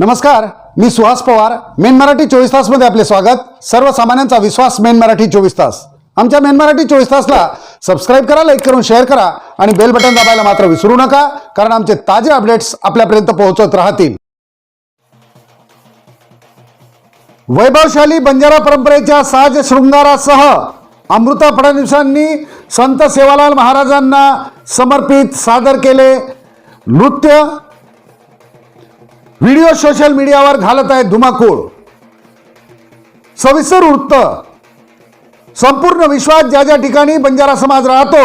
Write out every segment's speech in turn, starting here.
नमस्कार मी सुहास पवार. मेन मराठी चोवीस तासमध्ये आपले स्वागत. सर्वसामान्यांचा विश्वास मेन मराठी चोवीस तास. आमच्या मेन मराठी चोवीस तासला सबस्क्राईब करा लाईक करून शेअर करा आणि बेल बटन दाबायला मात्र विसरू नका कारण आमचे ताजे अपडेट्स आपल्यापर्यंत पोहोचत राहतील. वैभवशाली बंजारा परंपरेच्या साज शृंगारासह अमृता फडणवीसांनी संत सेवालाल महाराजांना समर्पित सादर केले नृत्य. व्हिडिओ सोशल मीडियावर घालत आहे धुमाकूळ. सविस्तर वृत्त. संपूर्ण विश्वात ज्या ज्या ठिकाणी बंजारा समाज राहतो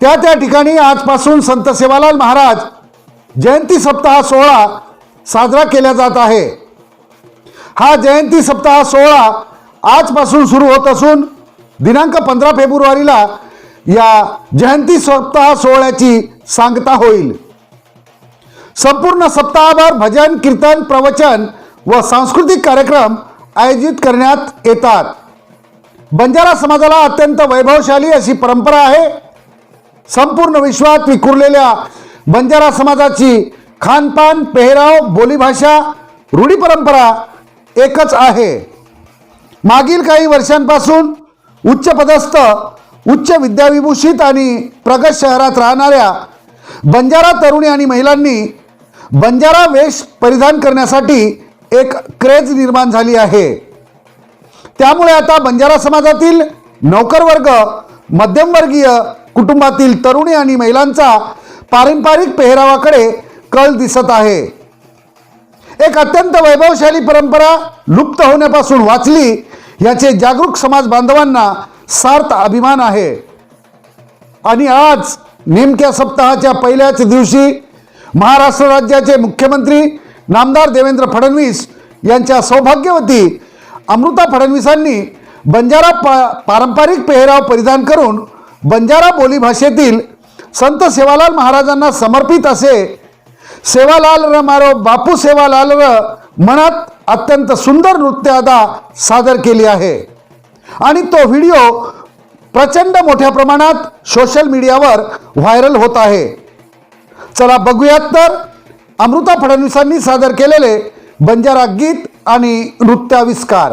त्या त्या ठिकाणी आजपासून संत सेवालाल महाराज जयंती सप्ताह सोहळा साजरा केला जात आहे. हा जयंती सप्ताह सोहळा आजपासून सुरू होत असून दिनांक पंधरा फेब्रुवारीला या जयंती सप्ताह सोहळ्याची सांगता होईल. संपूर्ण सप्ताहभर भजन कीर्तन प्रवचन व सांस्कृतिक कार्यक्रम आयोजित करण्यात येतात. बंजारा समाजाला अत्यंत वैभवशाली अशी परंपरा आहे. संपूर्ण विश्वात विखुरलेल्या बंजारा समाजाची खानपान पेहराव बोलीभाषा रूढी परंपरा एकच आहे. मागील काही वर्षांपासून उच्च पदस्थ उच्च विद्याविभूषित आणि प्रगत शहरात राहणाऱ्या बंजारा तरुणी आणि महिलांनी बंजारा वेश परिधान करण्यासाठी एक क्रेज निर्माण झाली आहे. त्यामुळे आता बंजारा समाजातील नोकरवर्ग मध्यमवर्गीय कुटुंबातील तरुणी आणि महिलांचा पारंपरिक पेहरावाकडे कल दिसत आहे. एक अत्यंत वैभवशाली परंपरा लुप्त होण्यापासून वाचली याचे जागरूक समाज बांधवांना सार्थ अभिमान आहे. आणि आज नेमक्या सप्ताहाच्या पहिल्याच दिवशी महाराष्ट्र राज्याचे मुख्यमंत्री नामदार देवेंद्र फडणवीस यांच्या सौभाग्यवती अमृता फडणवीसांनी बंजारा पा पारंपरिक पेहराव परिधान करून बंजारा बोलीभाषेतील संत सेवालाल महाराजांना समर्पित असे सेवालाल र मारो बापू सेवालाल र मनात अत्यंत सुंदर नृत्य अदा सादर केली आहे. आणि तो व्हिडिओ प्रचंड मोठ्या प्रमाणात सोशल मीडियावर व्हायरल होत आहे. चला बघूयात तर. अमृता फडणवीसांनी सादर केलेले बंजारा गीत आणि नृत्याविष्कार.